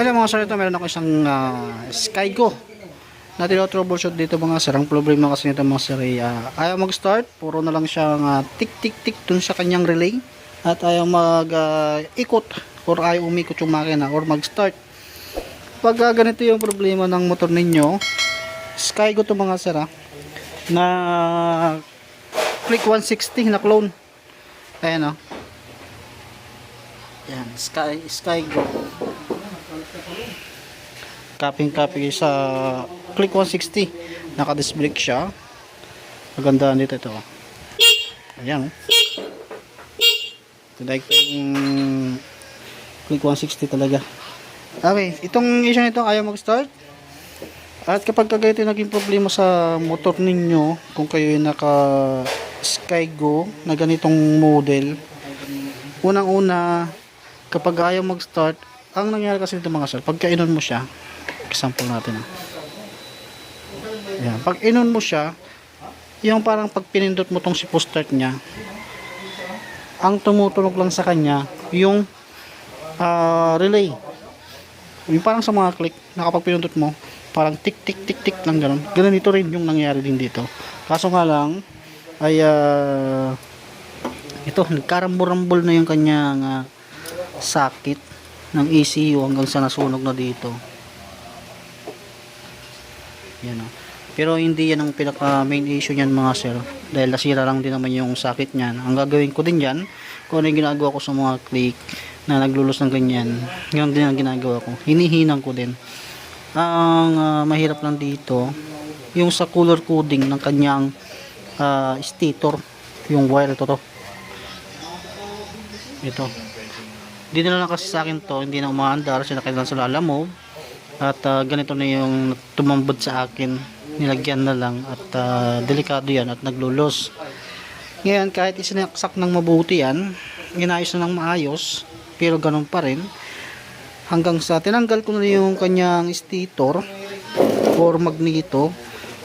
Hello mga sir, ito meron ako isang uh, Skygo na tinotroubleshoot dito mga sir. Ang problema kasi nito mga sir ay ah, ayaw mag-start. Puro na lang siyang ah, tik-tik-tik dun sa kanyang relay. At ayaw mag-ikot or ayaw umikot yung makina or mag-start. Pag ah, ganito yung problema ng motor ninyo, Skygo to mga sir ah, na click 160 na clone. Ayan oh. Yan, Sky, Skygo kaping copy sa click 160 naka-disc brake siya. Maganda dito ito. Ayan. Ito like yung click 160 talaga. Okay itong issue nito ayaw mag-start. At kapag kagayto naging problema sa motor ninyo kung kayo ay naka Skygo na ganitong model unang una kapag ayaw mag-start ang nangyari kasi dito mga sir pagka inon mo siya example natin ah. Yan. pag inon mo siya yung parang pag pinindot mo tong si start niya ang tumutunog lang sa kanya yung ah, relay yung parang sa mga click na kapag pinindot mo parang tik tik tik tik lang ganun ganito rin yung nangyari din dito kaso nga lang ay ah, ito nagkarambol-rambol na yung kanyang ah, sakit ng ECU hanggang sa nasunog na dito yan o. Pero hindi yan ang pinaka main issue niyan mga sir. Dahil nasira lang din naman yung sakit niyan. Ang gagawin ko din yan, kung ano yung ginagawa ko sa mga click na naglulos ng ganyan, yun din ang ginagawa ko. Hinihinang ko din. Ang ah, mahirap lang dito, yung sa color coding ng kanyang ah, stator, yung wire ito to. Ito. Hindi na lang sa akin to, hindi na umaandar, sinakailan sa lalamove. At ah, ganito na yung tumambod sa akin. Nilagyan na lang at ah, delikado yan at naglulos. Ngayon kahit isinaksak ng mabuti yan, inayos na ng maayos, pero ganun pa rin. Hanggang sa tinanggal ko na yung kanyang stator or magneto,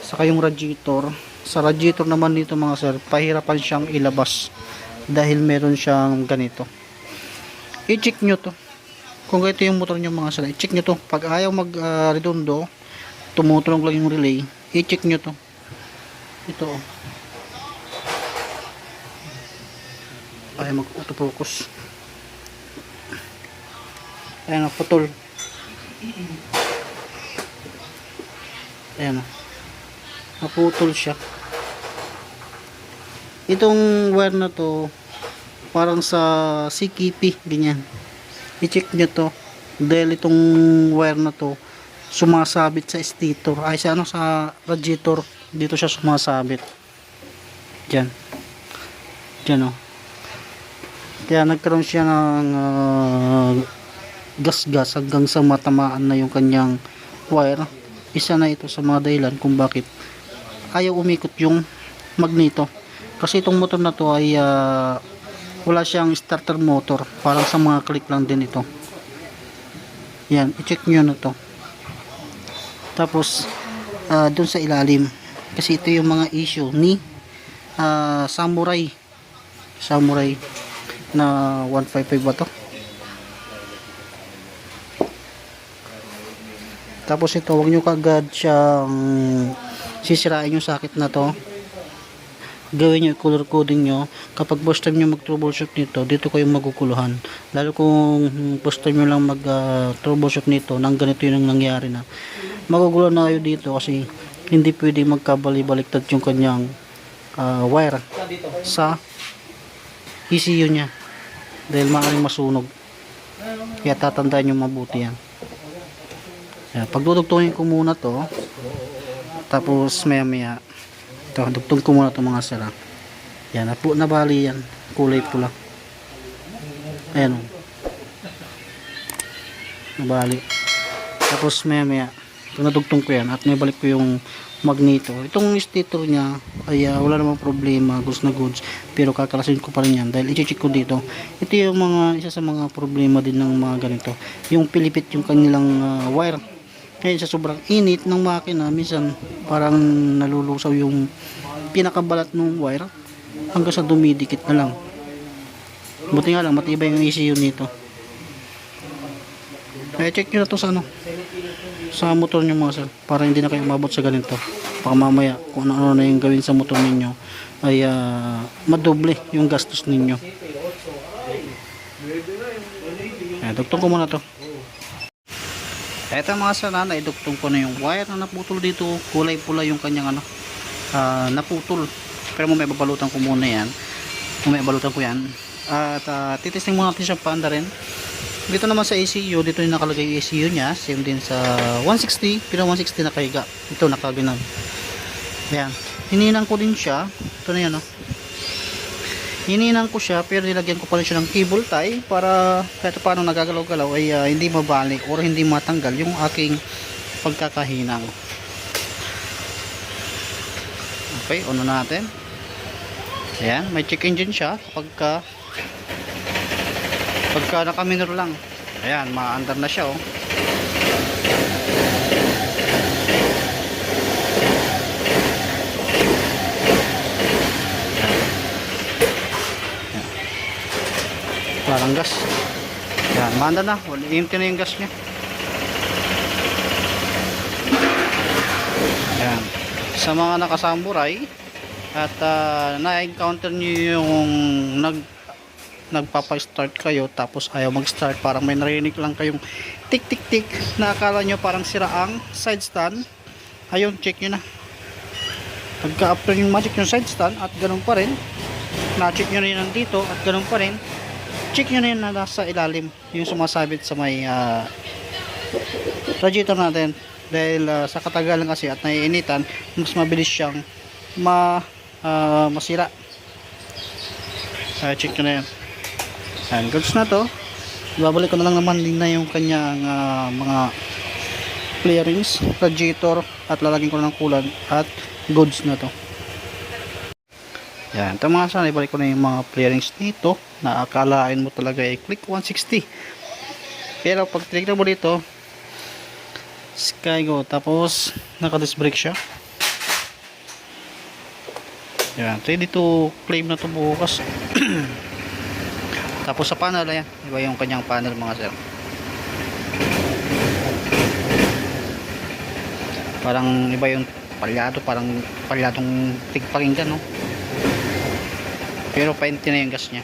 saka yung radiator. Sa radiator naman dito mga sir, pahirapan siyang ilabas dahil meron siyang ganito. I-check nyo to kung ganito yung motor nyo mga sir, i-check nyo to. Pag ayaw mag-redondo, tumutunog lang yung relay, i-check nyo to. Ito oh. Ayaw mag-autofocus. Ayan o, putol. Ayan o. Naputol siya. Itong wire na to, parang sa CKP, ganyan i-check nyo to. Dahil itong wire na to sumasabit sa stator. Ay sa ano sa radiator. Dito siya sumasabit. Dyan dyan o kaya nagkaroon siya ng ah, gas-gas hanggang sa matamaan na yung kanyang wire. Isa na ito sa mga dahilan kung bakit ayaw umikot yung magneto kasi itong motor na to ay ah, wala siyang starter motor. Parang sa mga click lang din ito. Yan i-check nyo na to. Tapos ah, dun sa ilalim. Kasi ito yung mga issue ni ah, samurai. Samurai na 155 ba to? Tapos ito wag nyo kagad siyang sisirain yung sakit na to gawin nyo color coding nyo. Kapag first time nyo mag troubleshoot nito dito kayo maguguluhan lalo kung first time nyo lang mag ah, troubleshoot nito nang ganito yung nangyari na. Magugulo na kayo dito kasi hindi pwede magkabali-baliktad yung kanyang ah, wire sa ECU nya dahil maaaring masunog. Kaya tatandaan nyo mabuti yan. Yan, pagdudugtungin ko muna to. Tapos maya maya ito, dugtong ko muna itong mga sara. Yan, napu, nabali yan. Kulay pula. Ayan o. Nabali. Tapos maya maya, ito ko yan at nabalik ko yung magneto. Itong stator niya ay ah, wala namang problema, goods na goods. Pero kakalasin ko pa rin yan dahil i-check ko dito. Ito yung mga, isa sa mga problema din ng mga ganito. Yung pilipit yung kanilang ah, wire ngayon sa sobrang init ng makina minsan parang nalulusaw yung pinakabalat ng wire hanggang sa dumidikit na lang buti nga lang matibay yung ECU nito Kaya check nyo na to sa ano. Sa motor nyo mga sir. Para hindi na kayo mabot sa ganito. Baka mamaya kung ano, ano na yung gawin sa motor ninyo ay ah, madoble yung gastos ninyo. Ayan, duktong ko muna to. Eto mga sir na naidugtong ko na yung wire na naputol dito. Kulay pula yung kanyang ano. ah, naputol. Pero may babalutan ko muna yan. May balutan ko yan. At uh, titesting muna natin siya panda rin. Dito naman sa ECU, dito yung nakalagay yung ECU niya. Same din sa 160, pero 160 nakahiga. Ito nakaganon. Ayan. Hininang ko din siya. Ito na yan oh. Hininang ko siya pero nilagyan ko pa rin siya ng cable tie para kahit paano nagagalaw-galaw ay ah, hindi mabalik or hindi matanggal yung aking pagkakahinang. Okay, uno natin. Ayan, may check engine siya pagka pagka nakaminor lang. Ayan, maandar na siya oh. Walang gas. Yan, manda na. Empty na yung gas niya. Yan. Sa mga nakasamurai at ah, na-encounter niyo yung nag nagpapa-start kayo tapos ayaw mag-start parang may narinig lang kayong tik tik tik na akala nyo parang sira ang side stand ayun check nyo na pagka after yung magic yung side stand at ganun pa rin na-check nyo rin nandito at ganun pa rin check nyo na yun na nasa ilalim yung sumasabit sa may ah, radiator natin. Dahil ah, sa katagalan kasi at naiinitan mas mabilis siyang ma, ah, masira. Ah, check nyo na yan Ayan, goods na to. Babalik ko na lang naman din na yung kanyang ah, mga clearings, radiator at lalagyan ko na ng kulan at goods na to yan, ito mga sana, ibalik ko na yung mga clearings dito na akalain mo talaga ay click 160. Pero pag tinignan mo dito, sky go, tapos naka-disc brake siya. Yan, ready to claim na to bukas. tapos sa panel, ayan, iba yung kanyang panel mga sir. Parang iba yung palyado, parang palyadong tigpakinggan, no? Pero painti na yung gas niya.